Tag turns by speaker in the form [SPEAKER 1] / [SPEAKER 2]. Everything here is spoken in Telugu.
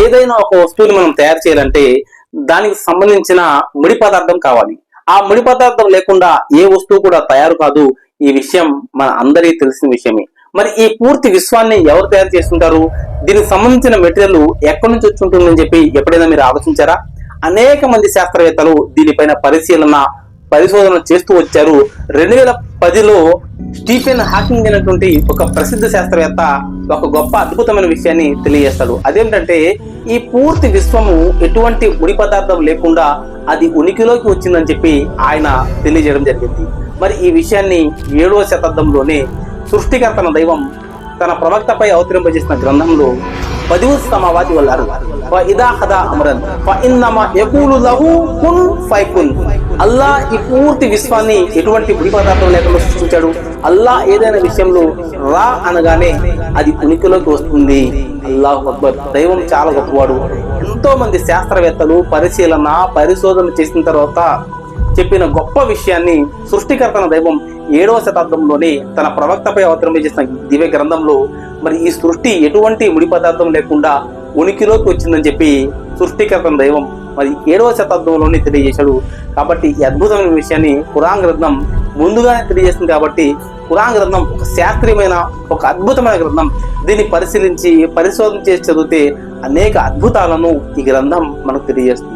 [SPEAKER 1] ఏదైనా ఒక వస్తువుని మనం తయారు చేయాలంటే దానికి సంబంధించిన ముడి పదార్థం కావాలి. ఆ ముడి పదార్థం లేకుండా ఏ వస్తువు కూడా తయారు కాదు. ఈ విషయం మన అందరికీ తెలిసిన విషయమే. మరి ఈ పూర్తి విశ్వాన్ని ఎవరు తయారు చేస్తుంటారు? దీనికి సంబంధించిన మెటీరియల్ ఎక్కడి నుంచి వచ్చి ఉంటుందని చెప్పి ఎప్పుడైనా మీరు ఆలోచించారా? అనేక మంది శాస్త్రవేత్తలు దీనిపైన పరిశీలన పరిశోధన చేస్తూ వచ్చారు. రెండు వేల పదిలో స్టీఫెన్ హాకింగ్ అనేటువంటి ఒక ప్రసిద్ధ శాస్త్రవేత్త ఒక గొప్ప అద్భుతమైన విషయాన్ని తెలియజేస్తాడు. అదేంటంటే ఈ పూర్తి విశ్వము ఎటువంటి ముడి పదార్థం లేకుండా అది ఉనికిలోకి వచ్చిందని చెప్పి ఆయన తెలియజేయడం జరిగింది. మరి ఈ విషయాన్ని ఏడవ శతాబ్దంలోనే సృష్టికర్తన దైవం తన ప్రవక్తపై అవతరింపజేసిన గ్రంథంలో పదివు సమావాది వల్లారు ఇదా హదా అమరన్? ఇన్నమా యకూలు లహు కున్ ఫైకున్. అల్లా ఈ పూర్తి విశ్వాన్ని ఎటువంటి ముడి పదార్థం లేకుండా సృష్టించాడు. అల్లా ఏదైనా విషయంలో రా అనగానే అది ఉనికిలోకి వస్తుంది. అల్లాహ్ అక్బర్ దైవం చాలా గొప్పవాడు. ఎంతో మంది శాస్త్రవేత్తలు పరిశీలన పరిశోధన చేసిన తర్వాత చెప్పిన గొప్ప విషయాన్ని సృష్టికర్తన దైవం ఏడవ శతాబ్దంలోనే తన ప్రవక్తపై అవతరణ చేసిన దివ్య గ్రంథంలో మరి ఈ సృష్టి ఎటువంటి ముడి పదార్థం లేకుండా ఉనికిలోకి వచ్చిందని చెప్పి సృష్టికర్తన దైవం మరి ఏడవ శతాబ్దంలోనే తెలియజేశాడు. కాబట్టి ఈ అద్భుతమైన విషయాన్ని కురాన్ గ్రంథం ముందుగానే తెలియజేస్తుంది కాబట్టి కురాన్ గ్రంథం ఒక శాస్త్రీయమైన ఒక అద్భుతమైన గ్రంథం. దీన్ని పరిశీలించి పరిశోధన చేసి చదివితే అనేక అద్భుతాలను ఈ గ్రంథం మనకు తెలియజేస్తుంది.